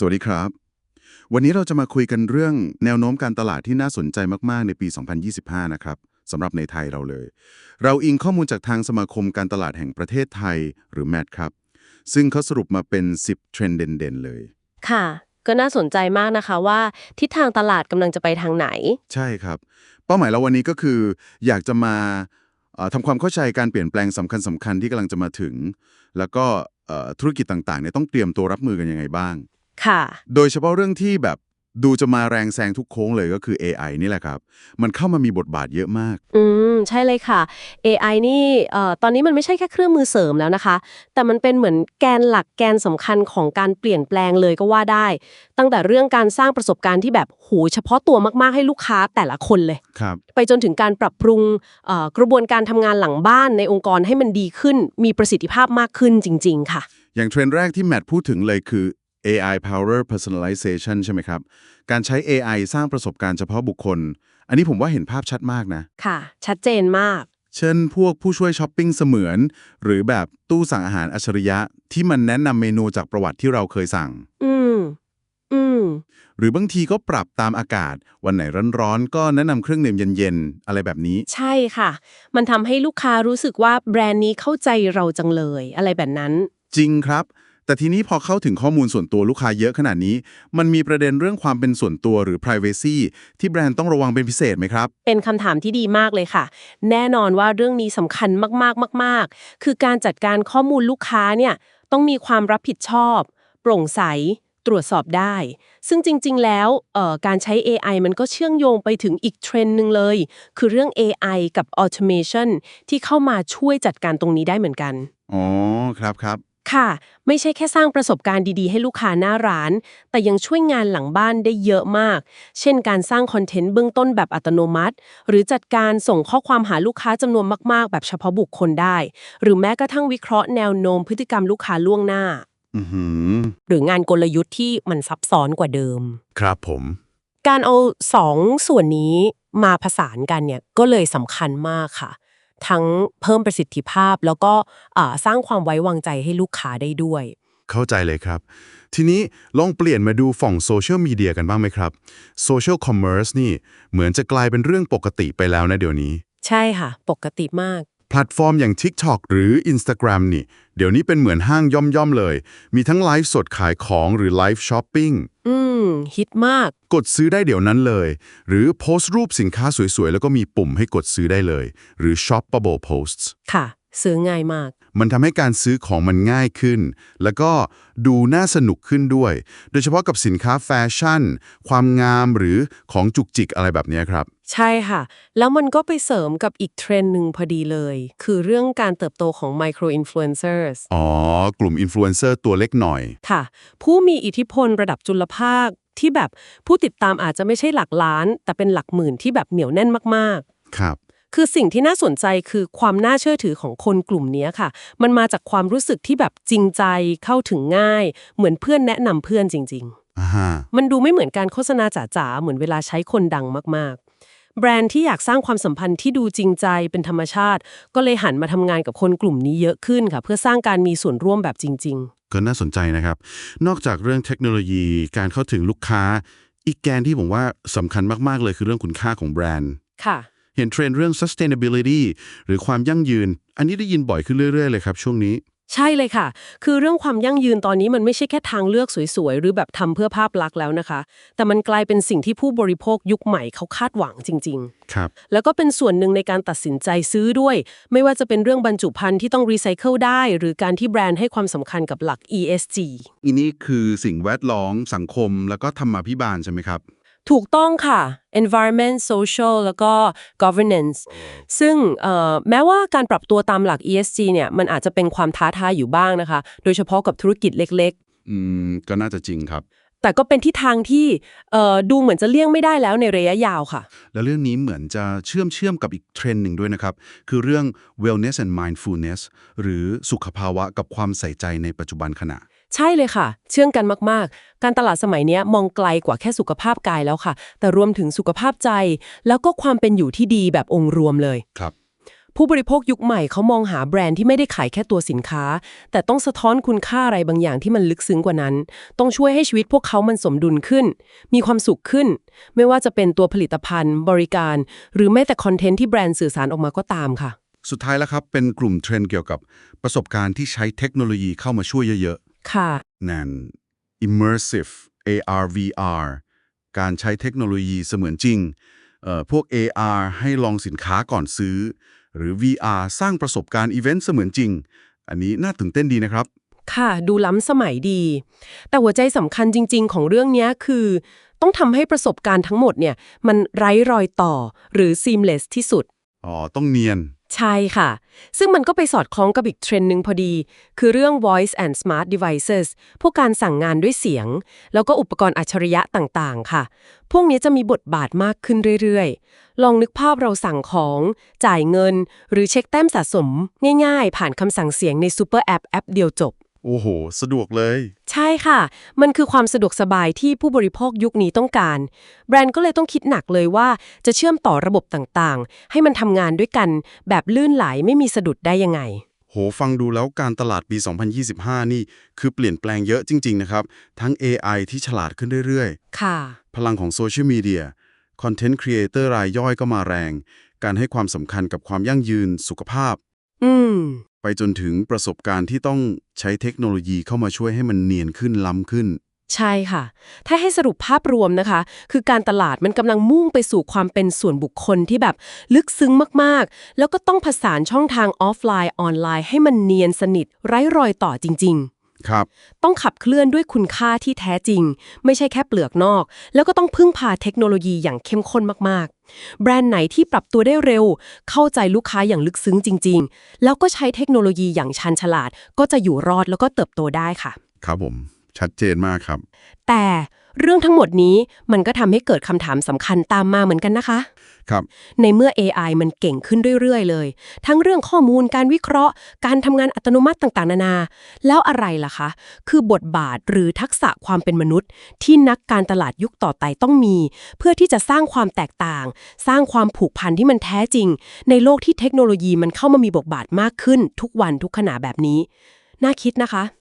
สวัสดีครับ วันนี้เราจะมาคุยกันเรื่องแนวโน้มการตลาดที่น่าสนใจมาก ๆ ในปี 2025 นะครับสำหรับในไทยเราเลย เราอิงข้อมูลจากทางสมาคมการตลาดแห่งประเทศไทยหรือ MAT ครับ ซึ่งเขาสรุปมาเป็น 10 เทรนด์เด่นๆเลย ค่ะ ก็น่าสนใจมากนะคะว่า ทิศทางตลาดกำลังจะไปทางไหน ใช่ครับ เป้าหมายเราวันนี้ก็คือ อยากจะมาเอ่อทำความเข้าใจการเปลี่ยนแปลงสำคัญสำคัญๆที่กำลังจะมาถึง แล้วก็เอ่อธุรกิจต่างๆเนี่ยต้องเตรียมตัวรับมือกันยังไงบ้าง ค่ะ โดยเฉพาะเรื่องที่แบบดูจะมาแรงแซงทุกโค้งเลยก็คือ AI นี่แหละครับ มันเข้ามามีบทบาทเยอะมาก อืม ใช่เลยค่ะ AI นี่เอ่อตอนนี้มันไม่ใช่แค่เครื่องมือเสริมแล้วนะคะ แต่มันเป็นเหมือนแกนหลักแกนสำคัญของการเปลี่ยนแปลงเลยก็ว่าได้ ตั้งแต่เรื่องการสร้างประสบการณ์ที่แบบโหเฉพาะตัวมากๆให้ลูกค้าแต่ละคนเลย ครับ ไปจนถึงการปรับปรุงเอ่อกระบวนการทำงานหลังบ้านในองค์กรให้มันดีขึ้น มีประสิทธิภาพมากขึ้นจริง ๆ ค่ะ อย่างเทรนด์แรกที่แมทพูดถึงเลยคือ AI power personalization ใช่ไหมครับ การใช้ AI สร้างประสบการณ์เฉพาะบุคคล อันนี้ผมว่าเห็นภาพชัดมากนะ ค่ะ ชัดเจนมาก เช่นพวกผู้ช่วยช้อปปิ้งเสมือน หรือแบบตู้สั่งอาหารอัจฉริยะ ที่มันแนะนำเมนูจากประวัติที่เราเคยสั่ง อืม อืม หรือบางทีก็ปรับตามอากาศ วันไหนร้อนๆ ก็แนะนำเครื่องดื่มเย็นๆ อะไรแบบนี้ ใช่ค่ะ มันทำให้ลูกค้ารู้สึกว่าแบรนด์นี้เข้าใจเราจังเลย อะไรแบบนั้น จริงครับ แต่ทีนี้พอเข้าถึงข้อมูลส่วนตัวลูกค้าเยอะขนาดนี้ มันมีประเด็นเรื่องความเป็นส่วนตัวหรือ privacy ที่แบรนด์ต้องระวังเป็นพิเศษไหมครับ เป็นคำถามที่ดีมากเลยค่ะ แน่นอนว่าเรื่องนี้สำคัญมากๆมาก ๆ คือการจัดการข้อมูลลูกค้าเนี่ยต้องมีความรับผิดชอบ โปร่งใส ตรวจสอบได้ ซึ่งจริง ๆ แล้วเอ่อการใช้ AI มันก็เชื่อมโยงไปถึงอีกเทรนด์หนึ่งเลย คือเรื่อง AI กับ automation ที่เข้ามาช่วยจัดการตรงนี้ได้เหมือนกัน อ๋อ ครับครับ ค่ะ ไม่ใช่แค่สร้างประสบการณ์ดีๆ ให้ลูกค้าหน้าร้าน แต่ยังช่วยงานหลังบ้านได้เยอะมาก เช่นการสร้างคอนเทนต์เบื้องต้นแบบอัตโนมัติ หรือจัดการส่งข้อความหาลูกค้าจำนวนมากๆ แบบเฉพาะบุคคลได้ หรือแม้กระทั่งวิเคราะห์แนวโน้มพฤติกรรมลูกค้าล่วงหน้า อือหือหรืองานกลยุทธ์ที่มันซับซ้อนกว่าเดิม ครับผม การเอาสองส่วนนี้มาผสานกันเนี่ยก็เลยสำคัญมากค่ะ ทั้งเพิ่มประสิทธิภาพ แล้วก็อ่าสร้างความไว้วางใจให้ลูกค้าได้ด้วย เข้าใจเลยครับ ทีนี้ลองเปลี่ยนมาดูฝั่งโซเชียลมีเดียกันบ้างไหมครับโซเชียลคอมเมอร์สนี่เหมือนจะกลายเป็นเรื่องปกติไปแล้วนะเดี๋ยวนี้ ใช่ค่ะ ปกติมาก แพลตฟอร์มอย่าง TikTok หรือ Instagram นี่ เดี๋ยวนี้เป็นเหมือนห้างย่อมๆเลย มีทั้งไลฟ์สดขายของหรือไลฟ์ช้อปปิ้ง อืม ฮิตมาก กดซื้อได้เดี๋ยวนั้นเลย หรือโพสต์รูปสินค้าสวยๆ แล้วก็มีปุ่มให้กดซื้อได้เลย หรือ shoppable posts ค่ะ ซื้อง่ายมาก มันทำให้การซื้อของมันง่ายขึ้น แล้วก็ดูน่าสนุกขึ้นด้วย โดยเฉพาะกับสินค้าแฟชั่น ความงามหรือของจุกจิกอะไรแบบเนี้ยครับ ใช่ค่ะ แล้วมันก็ไปเสริมกับอีกเทรนด์หนึ่งพอดีเลย คือเรื่องการเติบโตของ micro influencers อ๋อ กลุ่มอินฟลูเอนเซอร์ตัวเล็กหน่อย ค่ะ ผู้มีอิทธิพลระดับจุลภาคที่แบบผู้ติดตามอาจจะไม่ใช่หลักล้าน แต่เป็นหลักหมื่นที่แบบเหนียวแน่นมากครับๆ คือสิ่งที่น่าสนใจคือความน่าเชื่อถือของคนกลุ่มนี้ค่ะ มันมาจากความรู้สึกที่แบบจริงใจเข้าถึงง่าย เหมือนเพื่อนแนะนำเพื่อนจริงๆอ่าฮะมันดูไม่เหมือนการโฆษณาจ๋าๆเหมือนเวลาใช้คนดังมากๆ แบรนด์ที่อยากสร้างความสัมพันธ์ที่ดูจริงใจเป็นธรรมชาติ ก็เลยหันมาทำงานกับคนกลุ่มนี้เยอะขึ้นค่ะ เพื่อสร้างการมีส่วนร่วมแบบจริงก็น่าสนใจนะครับ นอกจากเรื่องเทคโนโลยีการเข้าถึงลูกค้า อีกแกนที่ผมว่าสำคัญมากๆเลยคือเรื่องคุณค่าของแบรนด์ๆค่ะ เห็นเทรนด์เรื่อง sustainability หรือความยั่งยืน อันนี้ได้ยินบ่อยขึ้นเรื่อยๆเลยครับช่วงนี้ ใช่เลยค่ะ คือเรื่องความยั่งยืนตอนนี้มันไม่ใช่แค่ทางเลือกสวยๆ หรือแบบทำเพื่อภาพลักษณ์แล้วนะคะ แต่มันกลายเป็นสิ่งที่ผู้บริโภคยุคใหม่เขาคาดหวังจริง ๆ ครับ แล้วก็เป็นส่วนหนึ่งในการตัดสินใจซื้อด้วย ไม่ว่าจะเป็นเรื่องบรรจุภัณฑ์ที่ต้องรีไซเคิลได้ หรือการที่แบรนด์ให้ความสำคัญกับหลัก ESG อันนี้คือสิ่งแวดล้อมสังคมแล้วก็ธรรมาภิบาลใช่ไหมครับ ถูกต้องค่ะ environment social แล้วก็ governance ซึ่งเอ่อแม้ว่าการปรับตัวตามหลัก ESG เนี่ยมันอาจจะเป็นความท้าทายอยู่บ้างนะคะ โดยเฉพาะกับธุรกิจเล็กอืม ก็น่าจะจริงครับๆแต่ก็เป็นที่ทางที่เอ่อดูเหมือนจะเลี่ยงไม่ได้แล้วในระยะยาวค่ะ แล้วเรื่องนี้เหมือนจะเชื่อมเชื่อมกับอีกเทรนด์หนึ่งด้วยนะครับ คือเรื่อง wellness and mindfulness หรือสุขภาวะกับความใส่ใจในปัจจุบันขณะ ใช่เลยค่ะ เชื่องกันมากๆ การตลาดสมัยเนี้ยมองไกลกว่าแค่สุขภาพกายแล้วค่ะ แต่รวมถึงสุขภาพใจ แล้วก็ความเป็นอยู่ที่ดีแบบองค์รวมเลยครับ ผู้บริโภคยุคใหม่เขามองหาแบรนด์ที่ไม่ได้ขายแค่ตัวสินค้า แต่ต้องสะท้อนคุณค่าอะไรบางอย่างที่มันลึกซึ้งกว่านั้น ต้องช่วยให้ชีวิตพวกเขามันสมดุลขึ้น มีความสุขขึ้น ไม่ว่าจะเป็นตัวผลิตภัณฑ์ บริการ หรือแม้แต่คอนเทนต์ที่แบรนด์สื่อสารออกมาก็ตามค่ะ สุดท้ายแล้วครับเป็นกลุ่มเทรนด์เกี่ยวกับประสบการณ์ที่ใช้เทคโนโลยีเข้ามาช่วยเยอะ ค่ะๆนั่น immersive AR VR การใช้เทคโนโลยีเสมือนจริงเอ่อพวก AR ให้ลองสินค้าก่อนซื้อ หรือ VR สร้างประสบการณ์อีเวนต์เสมือนจริง อันนี้น่าตื่นเต้นดีนะครับ ค่ะดูล้ำสมัยดี แต่หัวใจสำคัญจริง ๆ ของเรื่องเนี้ยคือ ต้องทำให้ประสบการณ์ทั้งหมดเนี่ย มันไร้รอยต่อหรือ seamless ที่สุด อ๋อ ต้องเนียน ใช่ค่ะ ซึ่งมันก็ไปสอดคล้องกับอีกเทรนด์หนึ่งพอดี คือเรื่อง voice and smart devices พวกการสั่งงานด้วยเสียง แล้วก็อุปกรณ์อัจฉริยะต่างๆ ค่ะ พวกนี้จะมีบทบาทมากขึ้นเรื่อยๆ ลองนึกภาพเราสั่งของ จ่ายเงิน หรือเช็คแต้มสะสม ง่ายๆ ผ่านคำสั่งเสียงในซูเปอร์แอปแอปเดียวจบ โอ้โห สะดวกเลย ใช่ค่ะ มันคือความสะดวกสบายที่ผู้บริโภคยุคนี้ต้องการ แบรนด์ก็เลยต้องคิดหนักเลยว่าจะเชื่อมต่อระบบต่างๆ ให้มันทำงานด้วยกัน แบบลื่นไหลไม่มีสะดุดได้ยังไง โห ฟังดูแล้วการตลาดปี 2025 นี่ คือเปลี่ยนแปลงเยอะจริง ๆ นะครับ ทั้ง AI ที่ฉลาดขึ้นเรื่อยค่ะๆพลังของโซเชียลมีเดีย คอนเทนต์ครีเอเตอร์รายย่อยก็มาแรง การให้ความสำคัญกับความยั่งยืน สุขภาพ อืม ไปจนถึงประสบการณ์ที่ต้องใช้เทคโนโลยีเข้ามาช่วยให้มันเนียนขึ้นล้ำขึ้น ใช่ค่ะ ถ้าให้สรุปภาพรวมนะคะ คือการตลาดมันกำลังมุ่งไปสู่ความเป็นส่วนบุคคลที่แบบลึกซึ้งมากๆ แล้วก็ต้องผสานช่องทางออฟไลน์ออนไลน์ให้มันเนียนสนิทไร้รอยต่อจริง ๆ ครับ ต้องขับเคลื่อนด้วยคุณค่าที่แท้จริง ไม่ใช่แค่เปลือกนอก แล้วก็ต้องพึ่งพาเทคโนโลยีอย่างเข้มข้นมากๆ แบรนด์ไหนที่ปรับตัวได้เร็ว เข้าใจลูกค้าอย่างลึกซึ้งจริง ๆ แล้วก็ใช้เทคโนโลยีอย่างชันฉลาด ก็จะอยู่รอดแล้วก็เติบโตได้ค่ะ ครับผม ชัดเจนมากครับ แต่เรื่องทั้งหมดนี้มันก็ทำให้เกิดคำถามสำคัญตามมาเหมือนกันนะคะ ครับ ในเมื่อ AI มันเก่งขึ้นเรื่อย ๆ เลย ทั้งเรื่องข้อมูลการวิเคราะห์ การทำงานอัตโนมัติต่าง ๆ นานา แล้วอะไรล่ะคะ คือบทบาทหรือทักษะความเป็นมนุษย์ ที่นักการตลาดยุคต่อไปต้องมี เพื่อที่จะสร้างความแตกต่าง สร้างความผูกพันที่มันแท้จริง ในโลกที่เทคโนโลยีมันเข้ามามีบทบาทมากขึ้น ทุกวันทุกขณะแบบนี้ น่าคิดนะคะ